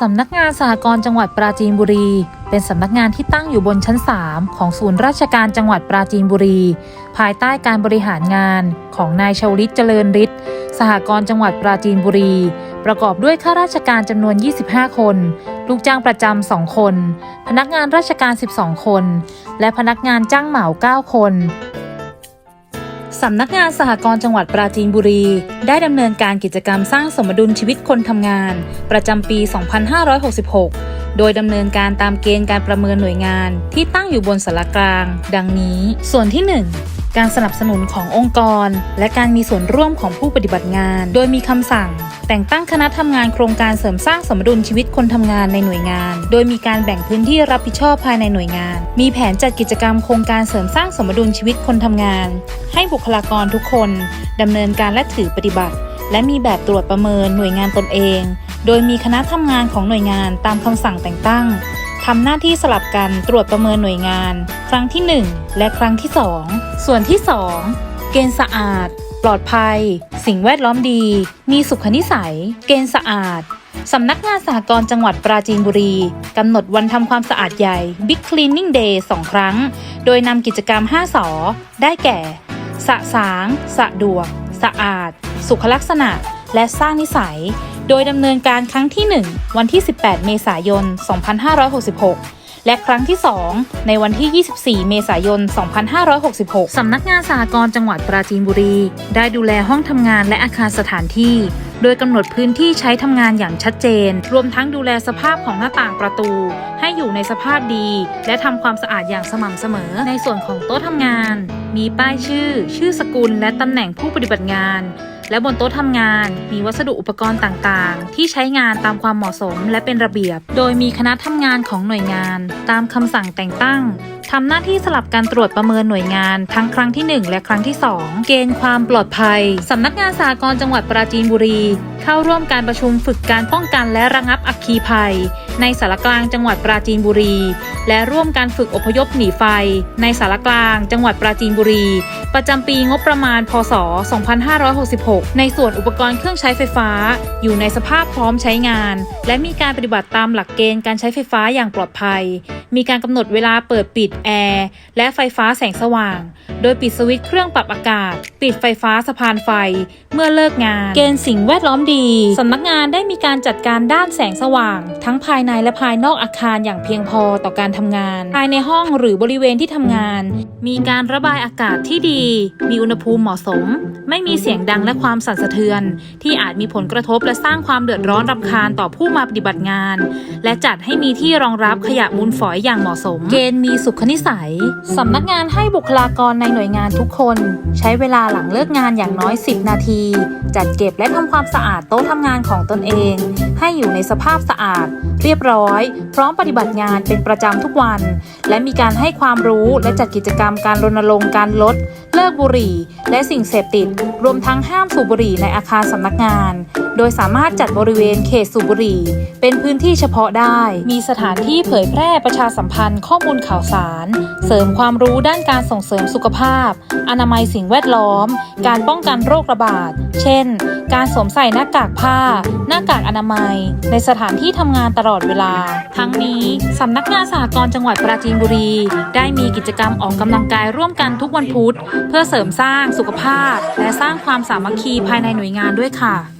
สำนักงานสหกรณ์จังหวัดปราจีนบุรี เป็นสำนักงานที่ตั้งอยู่บนชั้น 3 ของศูนย์ราชการจังหวัดปราจีนบุรี ภายใต้การบริหารงานของนายชวลิตเจริญฤทธิ์สหกรณ์จังหวัดปราจีนบุรี ประกอบด้วยข้าราชการจำนวน 25 คน ลูกจ้างประจำ 2 คน พนักงานราชการ 12 คน และพนักงานจ้างเหมา 9 คน สำนักงานสหกรณ์จังหวัดปราจีนบุรี ได้ดำเนินการกิจกรรมสร้างสมดุลชีวิตคนทำงาน ประจำปี 2566 โดยดำเนินการตามเกณฑ์การประเมินหน่วยงานที่ตั้งอยู่บนสารกลาง ดังนี้ ส่วนที่ 1 การสนับสนุนขององค์กร และการมีส่วนร่วมของผู้ปฏิบัติงาน โดยมีคำสั่ง แต่งตั้งคณะทำงานโครงการเสริมสร้างสมดุลชีวิตคนทำงานในหน่วยงาน โดยมีการแบ่งพื้นที่รับผิดชอบภายในหน่วยงาน มีแผนจัดกิจกรรมโครงการเสริมสร้างสมดุลชีวิตคนทำงาน ให้บุคลากรทุกคนดำเนินการและถือปฏิบัติ และมีแบบตรวจประเมินหน่วยงานตนเอง โดยมีคณะทำงานของหน่วยงานตามคำสั่งแต่งตั้ง ทำหน้าที่สลับกันตรวจประเมินหน่วยงาน ครั้งที่ 1 และครั้งที่ 2 ส่วนที่ 2 เกณฑ์สะอาด ปลอดภัย สิ่งแวดล้อมดี มีสุขนิสัย เกณฑ์สะอาดสำนักงานสหกรณ์จังหวัดปราจีนบุรี กำหนดวันทำความสะอาดใหญ่ Big Cleaning Day 2 ครั้ง โดยนำกิจกรรม 5 สอ ได้แก่ สะสาง สะดวก สะอาด สุขลักษณะ และสร้างนิสัย โดยดำเนินการครั้งที่ 1 วันที่ 18 เมษายน 2566และครั้งที่ 2 ในวันที่ 24 เมษายน 2566 สำนักงานสหกรณ์จังหวัดปราจีนบุรี ได้ดูแลห้องทำงานและอาคารสถานที่ โดยกำหนดพื้นที่ใช้ทำงานอย่างชัดเจน รวมทั้งดูแลสภาพของหน้าต่างประตู ให้อยู่ในสภาพดี และทำความสะอาดอย่างสม่ำเสมอ ในส่วนของโต๊ะทำงาน มีป้ายชื่อ ชื่อสกุล และตำแหน่งผู้ปฏิบัติงาน และบนโต๊ะทำงานมีวัสดุอุปกรณ์ต่างๆ ที่ใช้งานตามความเหมาะสมและเป็นระเบียบ โดยมีคณะทำงานของหน่วยงาน ตามคำสั่งแต่งตั้ง ทำหน้าที่สลับการตรวจประเมินหน่วยงาน ทั้งครั้งที่ 1 และครั้งที่ 2 เกณฑ์ความปลอดภัยสำนักงานสากรณ์จังหวัดปราจีนบุรี เข้าร่วมการประชุมฝึกการป้องกันและระงับอัคคีภัย ในสารกลางจังหวัดปราจีนบุรี และร่วมการฝึกอพยพหนีไฟ ในสารกลาง จังหวัดปราจีนบุรี ประจำปีงบประมาณ พศ 2566 ในส่วนอุปกรณ์เครื่องใช้ไฟฟ้า อยู่ในสภาพพร้อมใช้งาน และมีการปฏิบัติตามหลักเกณฑ์การใช้ไฟฟ้าอย่างปลอดภัย มีการกำหนดเวลาเปิดปิดแอร์และไฟฟ้าแสงสว่าง โดยปิดสวิตช์เครื่องปรับอากาศ ปิดไฟฟ้าสะพานไฟ เมื่อเลิกงาน เกณฑ์สิ่งแวดล้อมดีสำนักงานได้มีการจัดการด้านแสงสว่าง ทั้งภายในและภายนอกอาคารอย่างเพียงพอต่อการทำงาน ภายในห้องหรือบริเวณที่ทำงาน มีการระบายอากาศที่ดี มีอุณหภูมิเหมาะสม ไม่มีเสียงดังและความสั่นสะเทือน ที่อาจมีผลกระทบและสร้างความเดือดร้อนรำคาญต่อผู้มาปฏิบัติงาน และจัดให้มีที่รองรับขยะมูลฝอยอย่างเหมาะสม เกณฑ์มีสุขนิสัยสำนักงานให้บุคลากรในหน่วยงานทุกคน ใช้เวลาหลังเลิกงานอย่างน้อย 10 นาที จัดเก็บและทำความสะอาดโต๊ะทำงานของตนเอง ให้อยู่ในสภาพสะอาด เรียบร้อย พร้อมปฏิบัติงานเป็นประจำทุกวัน และมีการให้ความรู้และจัดกิจกรรมการรณรงค์การลด เลิกบุหรี่ และสิ่งเสพติด รวมทั้งห้ามสูบบุหรี่ในอาคารสำนักงาน โดยสามารถจัดบริเวณเขตสูบบุหรี่ เป็นพื้นที่เฉพาะได้ มีสถานที่เผยแพร่ประชาสัมพันธ์ข้อมูลข่าวสาร เสริมความรู้ด้านการส่งเสริมสุขภาพ อนามัยสิ่งแวดล้อม การป้องกันโรคระบาด เช่น การสวมใส่หน้ากากผ้า หน้ากากอนามัย ในสถานที่ทำงานตลอดเวลา ทั้งนี้สำนักงานสหกรณ์จังหวัดปราจีนบุรี ได้มีกิจกรรมออกกำลังกายร่วมกันทุกวันพุธเพื่อเสริมสร้างสุขภาพ และสร้างความสามัคคีภายในหน่วยงานด้วยค่ะ